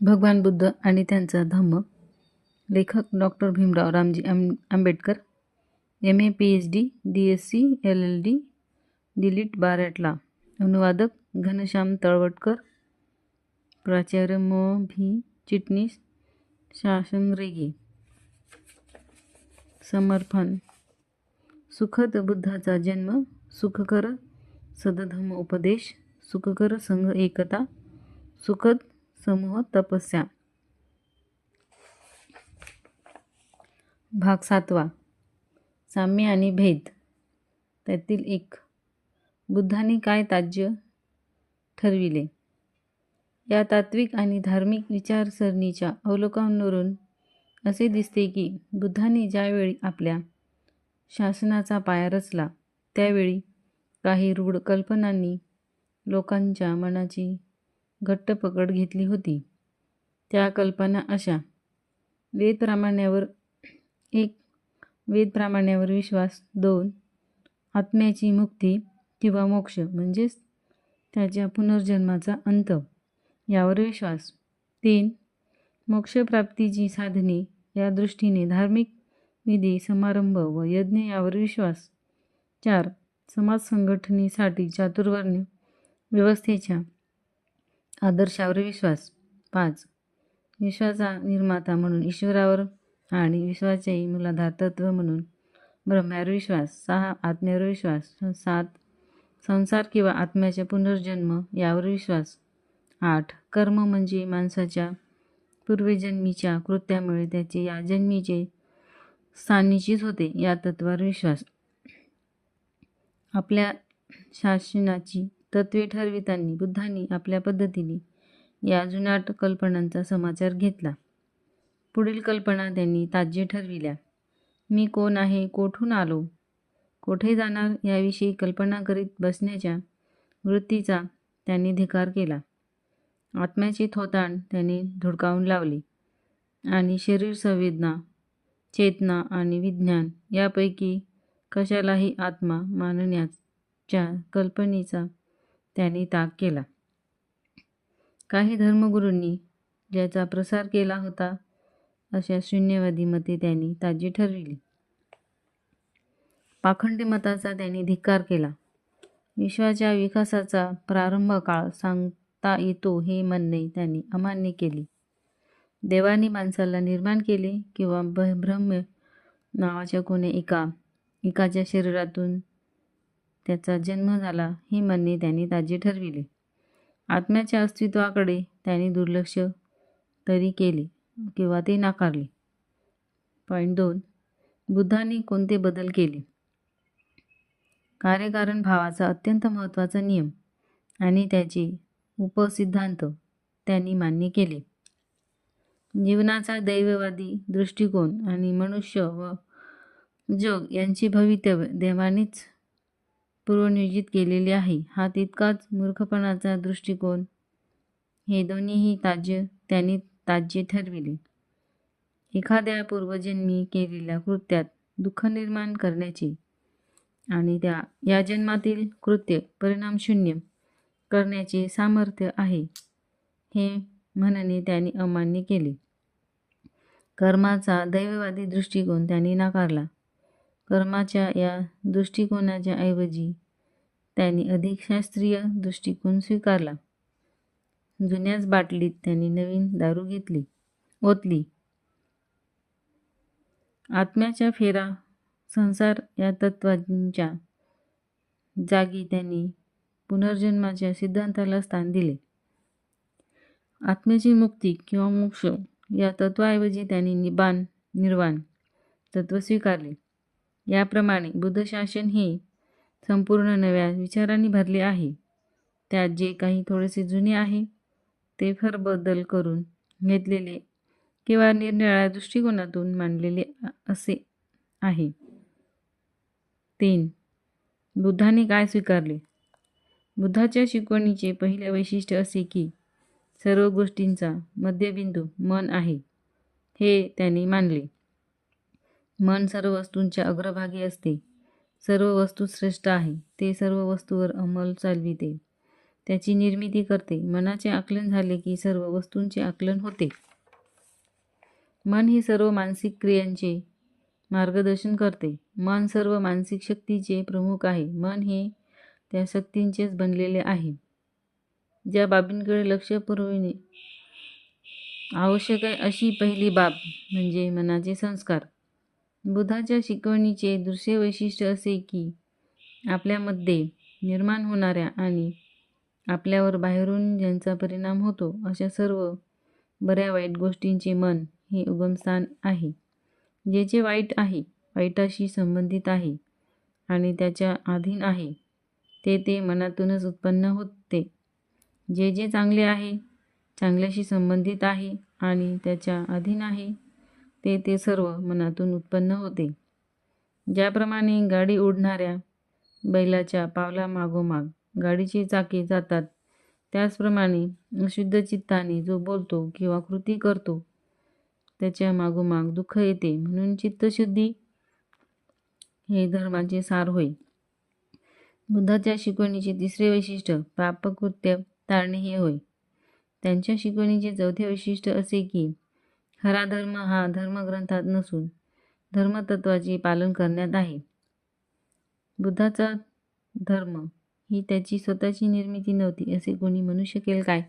भगवान बुद्ध आणि त्यांचा धम्म. लेखक doctor Bhimrao Ramji Amb Ambedkar. M A P H D D S C L L D DLitt बारॅटला. अनुवादक घनश्याम तळवटकर. प्राचार्य म. भी चिटणीस शासन रेगी. समर्पण. सुखद बुद्धाचा जन्म सुखकर सदधम उपदेश सुखकर संघ एकता सुखद समूह तपस्या. भाग सातवा. साम्य आणि भेद. त्यातील एक. बुद्धाने काय ताज्य ठरविले? या तात्विक आणि धार्मिक विचारसरणीच्या अवलोकनावरून असे दिसते की बुद्धाने ज्यावेळी आपल्या शासनाचा पाया रचला त्यावेळी काही रूढ कल्पनांनी लोकांच्या मनाची घट्ट पकड घेतली होती. त्या कल्पना अशा. वेद प्रामाण्यावर एक वेद प्रामाण्यावर विश्वास दोन. आत्म्याची मुक्ती किंवा मोक्ष म्हणजेच त्याच्या पुनर्जन्माचा अंत. यावर विश्वास. तीन. मोक्षप्राप्तीची साधने या दृष्टीने धार्मिक विधी समारंभ व यज्ञ यावर विश्वास. चार. समाज संघटनेसाठी चातुर्वर्ण्य व्यवस्थेच्या आदर्शावर विश्वास. पाच. विश्वाचा निर्माता म्हणून ईश्वरावर आणि विश्वाचे मूलाधार तत्व म्हणून. ब्रह्म्यावर विश्वास. सहा. आत्म्यावर विश्वास. सात. संसार किंवा आत्म्याचा पुनर्जन्म यावर विश्वास. आठ. कर्म म्हणजे माणसाच्या पूर्वजन्मीच्या कृत्यामुळे त्याचे या जन्मीचे स्थानिचीच होते या तत्वावर विश्वास. आपल्या शासनाची तत्वे ठरवितांनी बुद्धांनी आपल्या पद्धतीने या जुनाट कल्पनांचा समाचार घेतला. पुढील कल्पना त्यांनी ताज्य ठरविल्या. मी कोण आहे कोठून आलो कोठे जाणार याविषयी कल्पना करीत बसण्याच्या वृत्तीचा त्यांनी धिकार केला. आत्म्याची थोताण त्यांनी धुडकावून लावली आणि शरीर संवेदना चेतना आणि विज्ञान यापैकी कशालाही आत्मा मानण्याच्या कल्पनेचा त्यांनी त्याग केला. काही धर्मगुरूंनी ज्याचा प्रसार केला होता अशा शून्यवादी मते त्यांनी ताजी ठरविली. पाखंडी मताचा त्यांनी धिक्कार केला. विश्वाच्या विकासाचा प्रारंभ काळ सांगता येतो हे म्हणणे त्यांनी अमान्य केले. देवाने माणसाला निर्माण केले किंवा ब ब्रह्म नावाच्या कोणी एका एकाच्या शरीरातून त्याचा जन्म झाला हे म्हणणे त्यांनी ताजे ठरविले. आत्म्याच्या अस्तित्वाकडे त्यांनी दुर्लक्ष तरी केले किंवा ते नाकारले. पॉईंट दोन. बुद्धांनी कोणते बदल केले? कार्यकारण भावाचा अत्यंत महत्त्वाचा नियम आणि त्याचे उपसिद्धांत त्यांनी मान्य केले. जीवनाचा दैववादी दृष्टिकोन आणि मनुष्य व जग यांचे भवितव्य देवानेच पूर्वनियोजित केलेली आहे. हा तितकाच मूर्खपणाचा दृष्टिकोन. हे दोन्हीही ताज्य त्यांनी ताज्य ठरविले. एखाद्या पूर्वजन्मी केलेल्या कृत्यात दुःख निर्माण करण्याचे आणि त्या या जन्मातील कृत्य परिणामशून्य करण्याचे सामर्थ्य आहे हे म्हणणे त्यांनी अमान्य केले. कर्माचा दैववादी दृष्टिकोन त्यांनी नाकारला. कर्माच्या या दृष्टिकोनाच्या ऐवजी त्यांनी अधिक शास्त्रीय दृष्टिकोन स्वीकारला. जुन्याच बाटलीत त्यांनी नवीन दारू घेतली ओतली. आत्म्याच्या फेरा संसार या तत्वांच्या जागी त्यांनी पुनर्जन्माच्या सिद्धांताला स्थान दिले. आत्म्याची मुक्ती किंवा मोक्ष या तत्वाऐवजी त्यांनी निबान निर्वाण तत्व स्वीकारले. याप्रमाणे बुद्धशासन हे संपूर्ण नव्या विचारांनी भरले आहे. त्यात जे काही थोडेसे जुने आहे ते फार बदल करून घेतलेले किंवा निरनिराळ्या दृष्टिकोनातून मांडलेले असे आहे. तीन. बुद्धाने काय स्वीकारले? बुद्धाच्या शिकवणीचे पहिले वैशिष्ट्य असे की सर्व गोष्टींचा मध्यबिंदू मन आहे हे त्यांनी मानले. मन सर्व वस्तूंच्या अग्रभागी असते. सर्व वस्तू श्रेष्ठ आहे. ते सर्व वस्तूवर अंमल चालविते. त्याची निर्मिती करते. मनाचे आकलन झाले की सर्व वस्तूंचे आकलन होते. मन हे सर्व मानसिक क्रियांचे मार्गदर्शन करते. मन सर्व मानसिक शक्तीचे प्रमुख आहे. मन हे त्या शक्तींचेच बनलेले आहे. ज्या बाबींकडे लक्ष पुरविणे आवश्यक आहे अशी पहिली बाब म्हणजे मनाचे संस्कार. बुद्धाच्या शिकवणीचे दुसरे वैशिष्ट्य असे की आपल्यामध्ये निर्माण होणाऱ्या आणि आपल्यावर बाहेरून ज्यांचा परिणाम होतो अशा सर्व बऱ्या वाईट गोष्टींचे मन हे उगमस्थान आहे. जे जे वाईट आहे वाईटाशी संबंधित आहे आणि त्याच्या अधीन आहे ते ते मनातूनच उत्पन्न होते. जे जे चांगले आहे चांगल्याशी संबंधित आहे आणि त्याच्या अधीन आहे ते ते सर्व मनातून उत्पन्न होते. ज्याप्रमाणे गाडी ओढणाऱ्या बैलाच्या पावलामागोमाग गाडीची चाके जातात त्याचप्रमाणे अशुद्ध चित्ताने जो बोलतो किंवा कृती करतो त्याच्या मागोमाग दुःख येते म्हणून चित्तशुद्धी हे धर्माचे सार होय. बुद्धाच्या शिकवणीचे तिसरे वैशिष्ट्य पापकृत्य टाळणे हे होय. त्यांच्या शिकवणीचे चौथे वैशिष्ट्य असे की खरा धर्म हा धर्मग्रंथात नसून धर्मतत्वाचे पालन करण्यात आहे. बुद्धाचा धर्म ही त्याची स्वतःची निर्मिती नव्हती असे कोणी म्हणू शकेल काय?